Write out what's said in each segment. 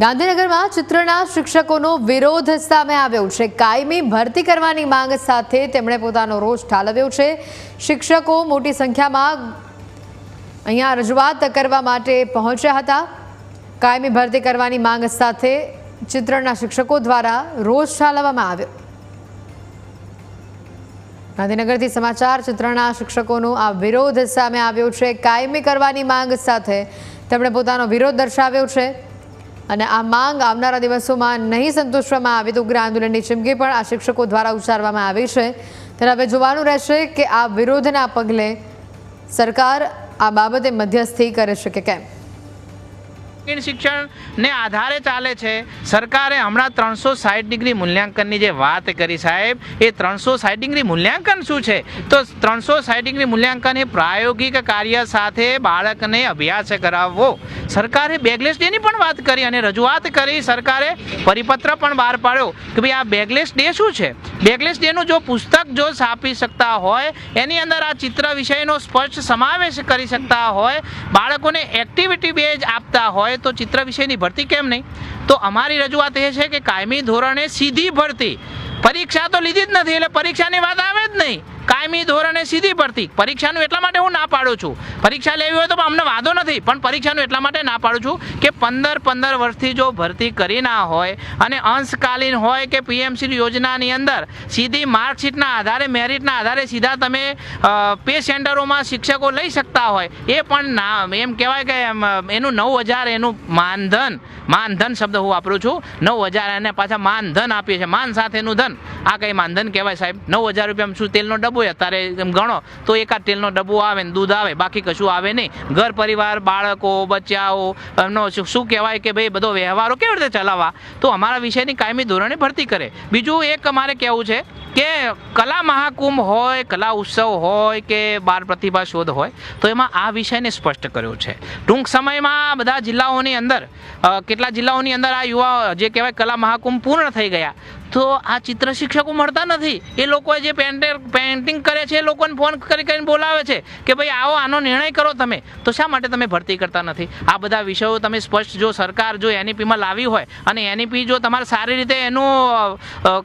ગાંધીનગરમાં ચિત્રના શિક્ષકોનો વિરોધ સામે આવ્યો છે. કાયમી ભરતી કરવાની માંગ સાથે તેમણે પોતાનો રોષ ઠાલવ્યો છે. શિક્ષકો મોટી સંખ્યામાં અહીંયા રજૂઆત કરવા માટે પહોંચ્યા હતા. કાયમી ભરતી કરવાની માંગ સાથે ચિત્રના શિક્ષકો દ્વારા રોષ ઠાલવવામાં આવ્યો. ગાંધીનગરથી સમાચાર, ચિત્રના શિક્ષકોનો આ વિરોધ સામે આવ્યો છે. કાયમી કરવાની માંગ સાથે તેમણે પોતાનો વિરોધ દર્શાવ્યો છે. અને આ માંગ આવનારા દિવસોમાં નહીં સંતોષવામાં આવે તો ઉગ્ર આંદોલનની ચીમકી પણ આ શિક્ષકો દ્વારા ઉચ્ચારવામાં આવી છે. ત્યારે હવે જોવાનું રહેશે કે આ વિરોધના પગલે સરકાર આ બાબતે મધ્યસ્થી કરે છે કે કેમ? શિક્ષણ શિક્ષણને આધારે ચાલે છે. સરકારે હમણાં ત્રણસો સાઠ ડિગ્રી મૂલ્યાંકનની જે વાત કરી સાહેબ, એ ત્રણસો સાઠ ડિગ્રી મૂલ્યાંકન શું છે? તો ત્રણસો સાઠ ડિગ્રી મૂલ્યાંકન એ પ્રાયોગિક કાર્ય સાથે બાળકને અભ્યાસ કરાવવો. સરકારે બેગલેસ ડેની પણ વાત કરી અને રજૂઆત કરી. સરકારે પરિપત્ર પણ બહાર પાડ્યો કે ભાઈ આ બેગલેસ ડે શું છે? બેગલેસ ડેનું જો પુસ્તક જો છાપી શકતા હોય, એની અંદર આ ચિત્ર વિષયનો સ્પષ્ટ સમાવેશ કરી શકતા હોય, બાળકોને એક્ટિવિટી બેઝ આપતા હોય તો ચિત્ર વિષયની ભરતી કેમ નહીં? તો અમારી રજૂઆત એ છે કે કાયમી ધોરણે સીધી ભરતી. પરીક્ષા તો લીધી જ નથી, એટલે પરીક્ષાની વાત આવે જ નહીં. કાયમી ધોરણે સીધી ભરતી. પરીક્ષાનું એટલા માટે હું ના પાડું છું. પરીક્ષા લેવી હોય તો અમને વાંધો નથી, પણ પરીક્ષાનું એટલા માટે ના પાડું છું કે પંદર પંદર વર્ષથી જો ભરતી કરી ના હોય અને અંશકાલીન હોય કે પીએમસી યોજનાની અંદર સીધી માર્કશીટના આધારે, મેરિટના આધારે સીધા તમે પે સેન્ટરોમાં શિક્ષકો લઈ શકતા હોય. એ પણ ના, એમ કહેવાય કે એનું નવ હજાર એનું માનધન માનધન શબ્દ હું વાપરું છું. નવ હજાર એને પાછા માનધન આપીએ છીએ, માન સાથેનું ધન. આ કંઈ માનધન કહેવાય સાહેબ? નવ હજાર રૂપિયામાં શું તેલનો ડબ્બો અત્યારે એમ ગણો, તો એકાદ તેલનો ડબ્બો આવે ને દૂધ આવે, બાકી કશું આવે નહીં. ઘર પરિવાર, બાળકો, બચ્ચાઓ, એમનો શું શું કહેવાય કે ભાઈ બધો વ્યવહારો કેવી રીતે ચલાવવા? તો અમારા વિષયની કાયમી ધોરણે ભરતી કરે. બીજું એક અમારે કહેવું છે કે કલા મહાકુંભ હોય, કલા ઉત્સવ હોય કે બાળ પ્રતિભા શોધ હોય, તો એમાં આ વિષયને સ્પષ્ટ કર્યો છે. ટૂંક સમયમાં બધા જિલ્લાઓની અંદર કેટલા જિલ્લાઓની અંદર આ યુવા જે કહેવાય કલા મહાકુંભ પૂર્ણ થઈ ગયા, તો આ ચિત્ર શિક્ષકો મળતા નથી. એ લોકોએ જે પેન્ટર, પેઇન્ટિંગ કરે છે, એ લોકોને ફોન કરી કરીને બોલાવે છે કે ભાઈ, આવો, આનો નિર્ણય કરો તમે. તો શા માટે તમે ભરતી કરતા નથી? આ બધા વિષયો તમે સ્પષ્ટ જો સરકાર જો એનઈપીમાં લાવી હોય અને એનઈપી જો તમારે સારી રીતે એનું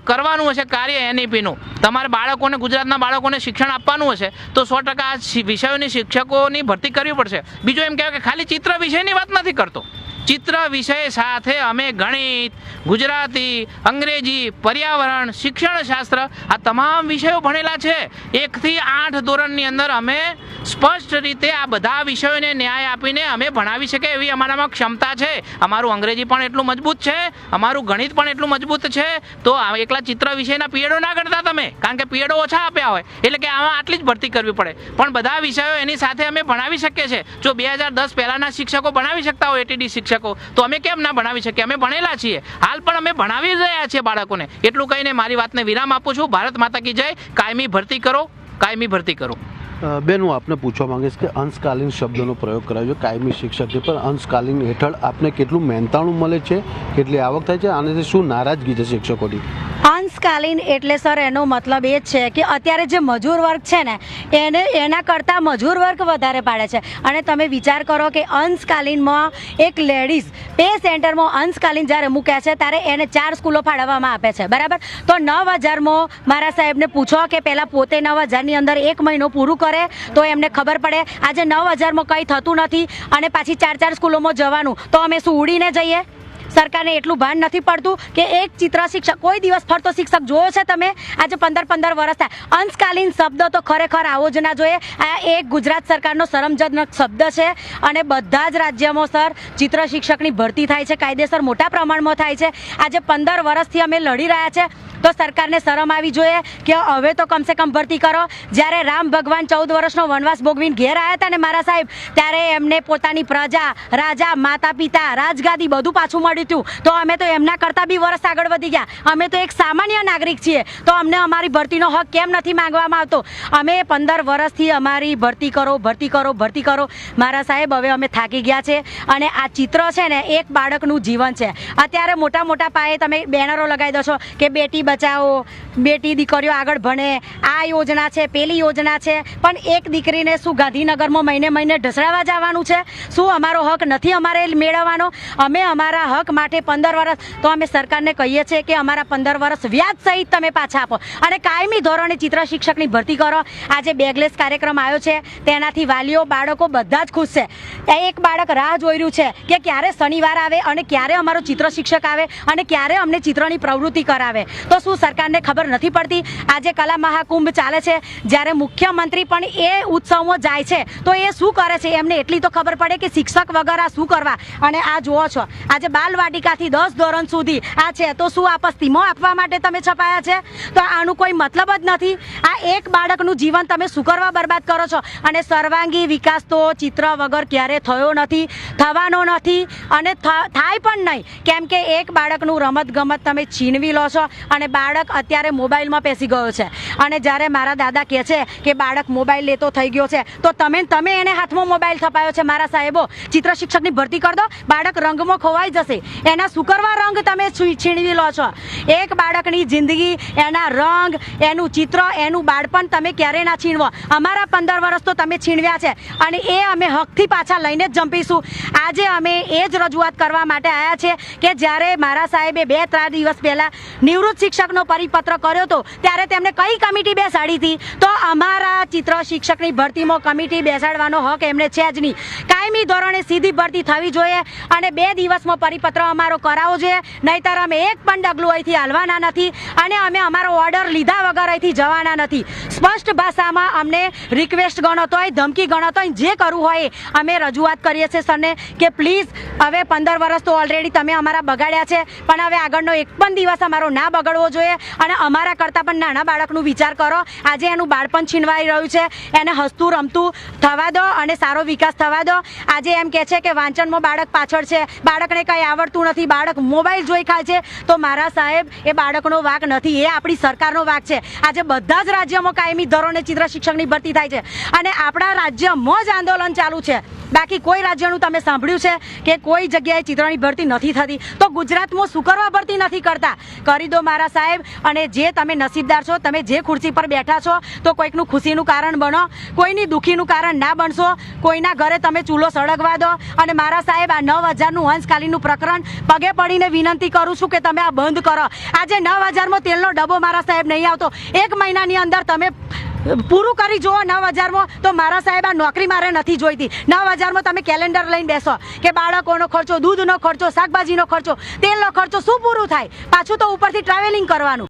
કરવાનું હશે, કાર્ય એનઈપીનું તમારે બાળકોને, ગુજરાતના બાળકોને શિક્ષણ આપવાનું હશે, તો સો ટકા વિષયોની શિક્ષકોની ભરતી કરવી પડશે. બીજું એમ કહેવાય કે ખાલી ચિત્ર વિષયની વાત નથી કરતો. ચિત્ર વિષય સાથે અમે ગણિત, ગુજરાતી, અંગ્રેજી, પર્યાવરણ શિક્ષણ શાસ્ત્ર આ તમામ વિષયો ભણેલા છે. એકથી આઠ ધોરણની અંદર અમે સ્પષ્ટ રીતે આ બધા વિષયોને ન્યાય આપીને અમે ભણાવી શકીએ એવી અમારામાં ક્ષમતા છે. અમારું અંગ્રેજી પણ એટલું મજબૂત છે, અમારું ગણિત પણ એટલું મજબૂત છે. તો એકલા ચિત્ર વિષયના પીએડો ના ગણતા તમે, કારણ કે પીએડો ઓછા આપ્યા હોય, એટલે કે આમાં આટલી જ ભરતી કરવી પડે. પણ બધા વિષયો એની સાથે અમે ભણાવી શકીએ છીએ. જો બે હજાર દસ પહેલાંના શિક્ષકો ભણાવી શકતા હોય એટીડી શિક્ષકો તો અમે કેમ ના ભણાવી શકીએ? અમે ભણેલા છીએ. હાલ પણ અમે ભણાવી રહ્યા છીએ બાળકોને. એટલું કહીને મારી વાતને વિરામ આપું છું. ભારત માતા કી જય. કાયમી ભરતી કરો. કાયમી ભરતી કરો. બેન, હું આપને પૂછવા માંગીશ કે અંશકાલીન શબ્દનો પ્રયોગ કરાયો છે. કાયમી શિક્ષક છે. પણ અંશકાલીન હેઠળ આપને કેટલું મહેનતાણું મળે છે? કેટલી આવક થાય છે? આનાથી શું નારાજગી છે શિક્ષકોની? અંશકાલીન એટલે સર, એનો મતલબ એ છે કે અત્યારે જે મજૂર વર્ગ છે ને, એને, એના કરતાં મજૂર વર્ગ વધારે પાડે છે. અને તમે વિચાર કરો કે અંશકાલીનમાં એક લેડીઝ પે સેન્ટરમાં અંશકાલીન જ્યારે મૂક્યા છે, ત્યારે એને ચાર સ્કૂલો ફાળવવામાં આપે છે. બરાબર? તો નવ હજારમાં મારા સાહેબને પૂછો કે પહેલાં પોતે નવ હજારની અંદર એક મહિનો પૂરું કરે તો એમને ખબર પડે. આજે નવ હજારમાં કંઈ થતું નથી અને પાછી ચાર ચાર સ્કૂલોમાં જવાનું. તો અમે શું ઉડીને જઈએ? સરકારને એટલું ભાન નથી પડતું કે એક ચિત્ર શિક્ષક, કોઈ દિવસ ફરતો શિક્ષક જોયો છે તમે? આજે પંદર પંદર વર્ષ થાય. અંશકાલીન શબ્દ તો ખરેખર આવો જ ના જોઈએ. આ એક ગુજરાત સરકારનો શરમજનક શબ્દ છે અને બધા જ રાજ્યમાં સર ચિત્ર શિક્ષકની ભરતી થાય છે, કાયદેસર મોટા પ્રમાણમાં થાય છે. આજે પંદર વર્ષથી અમે લડી રહ્યા છે. તો સરકારને શરમ આવી જોઈએ કે હવે તો કમસે કમ ભરતી કરો. જ્યારે રામ ભગવાન ચૌદ વર્ષનો વનવાસ ભોગવીને ઘેર આવ્યા હતા ને મારા સાહેબ, ત્યારે એમને પોતાની પ્રજા, રાજા માતા પિતા રાજગાદી બધું પાછું મળ્યું હતું. તો અમે તો એમના કરતાં બી વર્ષ આગળ વધી ગયા. અમે તો એક સામાન્ય નાગરિક છીએ. તો અમને અમારી ભરતીનો હક કેમ નથી માંગવામાં આવતો? અમે પંદર વર્ષથી અમારી ભરતી કરો ભરતી કરો ભરતી કરો. મારા સાહેબ, હવે અમે થાકી ગયા છે. અને આ ચિત્ર છે ને, એક બાળકનું જીવન છે. અત્યારે મોટા મોટા પાયે તમે બેનરો લગાવી દો છો કે બેટી બચાવો, બેટી દીકરીઓ આગળ ભણે, આ યોજના છે, પેલી યોજના છે. પણ એક દીકરીને શું ગાંધીનગરમાં મહિને મહિને ઢસડાવા જવાનું છે? શું અમારો હક નથી અમારે મેળવવાનો? અમે અમારા હક માટે પંદર વર્ષ તો અમે સરકારને કહીએ છીએ કે અમારા પંદર વર્ષ વ્યાજ સહિત તમે પાછા આપો. અને કાયમી ધોરણે ચિત્ર શિક્ષકની ભરતી કરો. આજે બેગલેસ કાર્યક્રમ આવ્યો છે. તેનાથી વાલીઓ, બાળકો બધા જ ખુશ છે. એક બાળક રાહ જોઈ રહ્યું છે કે ક્યારે શનિવાર આવે અને ક્યારે અમારો ચિત્ર શિક્ષક આવે અને ક્યારે અમને ચિત્રની પ્રવૃત્તિ કરાવે. તો શું સરકારને ખબર નથી પડતી. આજે કલા મહાકુંભ ચાલે છે. જ્યારે મુખ્યમંત્રી પણ એ ઉત્સવમાં જાય છે, તો એ શું કરે છે? એમને એટલી તો ખબર પડે કે શિક્ષક વગર આ શું કરવા? અને આ જુઓ છો, આજે બાલવાટિકાથી દસ ધોરણ સુધી આ છે, તો શું આ પસ્તીમો આપવા માટે તમે છપાયા છે? તો આનું કોઈ મતલબ જ નથી. આ એક બાળકનું જીવન તમે શું કરવા બરબાદ કરો છો? અને સર્વાંગી વિકાસ તો ચિત્ર વગર ક્યારે થયો નથી, થવાનો નથી, અને થાય પણ નહીં. કેમ કે એક બાળકનું રમત ગમત તમે છીનવી લો છો, અને બાળક અત્યારે મોબાઈલમાં પેસી ગયો છે. અને જ્યારે મારા દાદા કહે છે કે બાળક મોબાઈલ લેતો થઈ ગયો છે, તો તમે તમે એને હાથમાં મોબાઈલ થપાયો છે મારા સાહેબો. ચિત્ર શિક્ષકની ભરતી કરી દો, બાળક રંગમાં ખોવાઈ જશે. એના સુકરવા રંગ તમે છીણવી લો છો. એક બાળકની જિંદગી, એના રંગ, એનું ચિત્ર, એનું બાળપણ તમે ક્યારે ના છીનવો અમારા પંદર વર્ષ તો તમે છીનવ્યા છે. અને એ અમે હકથી પાછા લઈને જ જંપીશું. આજે અમે એ જ રજૂઆત કરવા માટે આવ્યા છે કે જ્યારે મારા સાહેબે બે ત્રણ દિવસ પહેલાં નિવૃત્ત શિક્ષકનો પરિપત્ર કર્યો હતો ત્યારે તેમને કઈ કમિટી બેસાડી હતી? તો અમારા ચિત્ર શિક્ષકની ભરતીમાં કમિટી બેસાડવાનો હક એમને છે જ નહીં. કાયમી ધોરણે સીધી ભરતી થવી જોઈએ અને બે દિવસમાં પરિપત્ર અમારો કરાવવો જોઈએ. નહીતર અમે એક પણ ડગલું અહીંથી હાલવાના નથી અને અમે અમારો ઓર્ડર લીધા વગર અહીંથી જવાના નથી. સ્પષ્ટ ભાષામાં અમને રિક્વેસ્ટ ગણતો હોય ધમકી ગણતો હોય જે કરવું હોય અમે રજૂઆત કરીએ છીએ સરને કે પ્લીઝ હવે પંદર વર્ષ તો ઓલરેડી તમે અમારા બગાડ્યા છે. પણ હવે આગળનો એક પણ દિવસ અમારો ના બગડવો જોઈએ અને અમારા કરતાં પણ નાના બાળકનું વિચાર કરો. આજે એનું બાળપણ છીનવાઈ રહ્યું છે. એને હસતું, રમતું થવા દો અને સારો વિકાસ થવા દો. આજે એમ કહે છે કે વાંચનમાં બાળક પાછળ છે. બાળકને કંઈ આવડતું નથી. બાળક મોબાઈલ જોઈ ખાય છે. તો મારા સાહેબ, એ બાળકનો વાક નથી. એ આપણી સરકારનો વાક છે. આજે બધા જ રાજ્યોમાં કાયમી ધોરણે ચિત્ર શિક્ષકની ભરતી થાય છે. અને આપણા રાજ્યમાં જ આંદોલન ચાલુ છે. બાકી કોઈ રાજ્યનું તમે સાંભળ્યું છે કે કોઈ જગ્યાએ ચિત્રની ભરતી નથી થતી? તો ગુજરાતમાં શું કરવા ભરતી નથી કરતા? કરી દો મારા સાહેબ, અને જે તમે નસીબદાર છો, તમે જે ખુરશી પર બેઠા છો, તો કોઈકનું ખુશીનું કારણ બનો, કોઈની દુઃખીનું કારણ ના બનશો, કોઈના ઘરે તમે ચૂલો સળગવા દો, અને મારા સાહેબ, આ નવ હજારનું હંસકાલીનું પ્રકરણ પગે પડીને વિનંતી કરું છું કે તમે આ બંધ કરો. આજે નવ હજારમાં તેલનો ડબ્બો મારા સાહેબ નહીં આવતો. એક મહિનાની અંદર તમે પૂરું કરી જુઓ નવ હજારમાં. તો મારા સાહેબ આ નોકરી મારે નથી જોઈતી. નવ હજારમાં તમે કેલેન્ડર લઈને બેસો કે બાળકોનો ખર્ચો, દૂધનો ખર્ચો, શાકભાજીનો ખર્ચો, તેલનો ખર્ચો શું પૂરું થાય? પાછું તો ઉપરથી ટ્રાવેલિંગ કરવાનું.